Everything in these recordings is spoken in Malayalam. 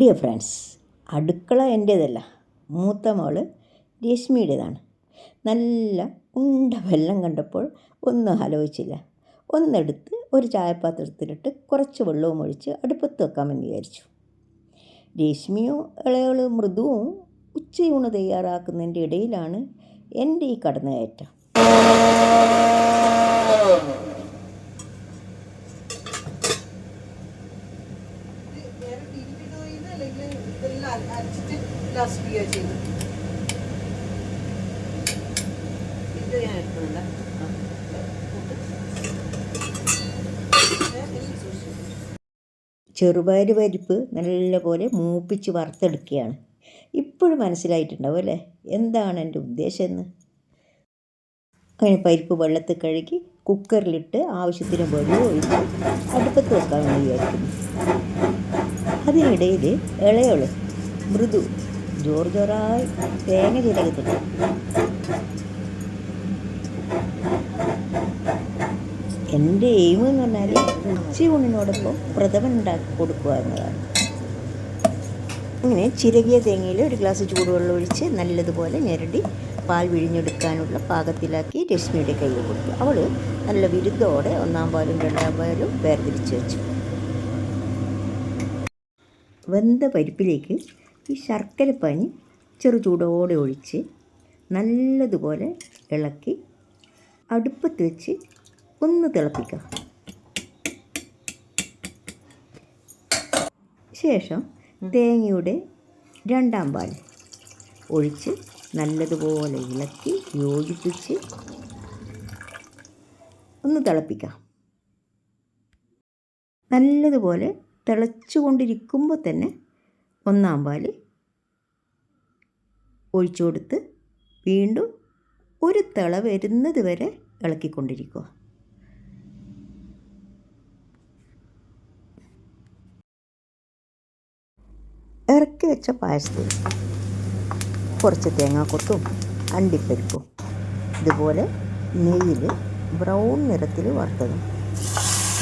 ഡിയർ ഫ്രണ്ട്സ് അടുക്കള എന്റേതല്ല മൂത്ത മോൾ രശ്മിയുടേതാണ് നല്ല ഉണ്ട വെള്ളം കണ്ടപ്പോൾ ഒന്നും ആലോചിച്ചില്ല. ഒന്നെടുത്ത് ഒരു ചായപാത്രത്തിലിട്ട് കുറച്ച് വെള്ളവും ഒഴിച്ച് അടുപ്പത്ത് വെക്കാമെന്ന് വിചാരിച്ചു. രശ്മിയും ഇളയോൾ മൃദുവും ഉച്ചയൂണ് തയ്യാറാക്കുന്നതിന്റെ ഇടയിലാണ് എന്റെ ഈ കടന്നുകയറ്റം. അരച്ചിട്ട് ലാസ്റ്റ് ചെയ്യുക ചെയ്തു ഇത് ഞാൻ. ഏ, ചെറുപയർ പരിപ്പ് നല്ലപോലെ മൂപ്പിച്ച് വറുത്തെടുക്കുകയാണ്. ഇപ്പോഴും മനസ്സിലായിട്ടുണ്ടാവും അല്ലേ? എന്താണ് എന്റെ ഉദ്ദേശം എന്ന്? അങ്ങനെ പരിപ്പ് വെള്ളത്തിൽ കഴുകി കുക്കറിലിട്ട് ആവശ്യത്തിന് വെള്ളം ഒഴിച്ച് അടുപ്പത്ത് വേണ്ടി വിചാരിക്കുന്നു. അതിനിടയിൽ ഇളയവൾ മൃദു. ജോർ ജോറായി തേങ്ങ ചിരകത്തിട്ട് എന്റെ എയിം എന്ന് പറഞ്ഞാൽ ഉച്ചയൂണിനോടൊപ്പം പ്രഥമൻ ഉണ്ടാക്കി കൊടുക്കുക എന്നതാണ് അങ്ങനെ ചിരകിയ തേങ്ങയിൽ ഒരു ഗ്ലാസ് ചൂടുവെള്ളം ഒഴിച്ച് നല്ലതുപോലെ ഞെരടി പാൽ വിഴിഞ്ഞെടുക്കാനുള്ള പാകത്തിലാക്കി രശ്മിയുടെ കയ്യിൽ കൊടുത്തു. അവൾ നല്ല വിരുദ്ധോടെ ഒന്നാം പാലും രണ്ടാം പാലും വേർതിരിച്ച് വെച്ചു. വെന്ത പരിപ്പിലേക്ക് ഈ ശർക്കരപ്പനി ചെറു ചൂടോടെ ഒഴിച്ച് നല്ലതുപോലെ ഇളക്കി അടുപ്പത്ത് വെച്ച് ഒന്ന് തിളപ്പിക്കുക. ശേഷം തേങ്ങയുടെ രണ്ടാം പാൽ ഒഴിച്ച് നല്ലതുപോലെ ഇളക്കി യോജിപ്പിച്ച് ഒന്ന് തിളപ്പിക്കാം നല്ലതുപോലെ തിളച്ചുകൊണ്ടിരിക്കുമ്പോൾ തന്നെ ഒന്നാം പാൽ ഒഴിച്ചു കൊടുത്ത് വീണ്ടും ഒരു തിള വരുന്നത് വരെ ഇളക്കിക്കൊണ്ടിരിക്കുക. ഇറക്കി വെച്ച പായസത്തിൽ കുറച്ച് തേങ്ങാക്കൊത്തും അണ്ടിപ്പരിപ്പും ഇതുപോലെ നെയ്യിൽ ബ്രൗൺ നിറത്തിൽ വറുത്തതും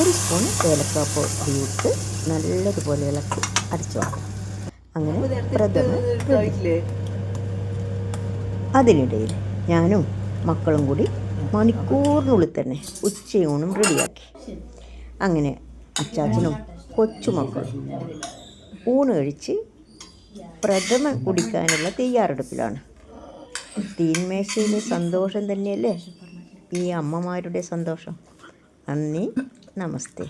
ഒരു സ്പൂൺ ഏലക്കാപ്പൊടി ഇട്ട് നല്ലതുപോലെ ഇളക്കി അടിച്ചു വെക്കണം അങ്ങനെ? അതിനിടയിൽ ഞാനും മക്കളും കൂടി മണിക്കൂറിനുള്ളിൽ തന്നെ ഉച്ചയൂണും റെഡിയാക്കി. അങ്ങനെ അച്ചാച്ചനും കൊച്ചുമക്കളും ഊണ് കഴിച്ച് പ്രഥമ കുടിക്കാനുള്ള തയ്യാറെടുപ്പിലാണ്. തീന്മേശയിലെ സന്തോഷം തന്നെയല്ലേ? ഈ അമ്മമാരുടെ സന്തോഷം. നന്ദി നമസ്തേ.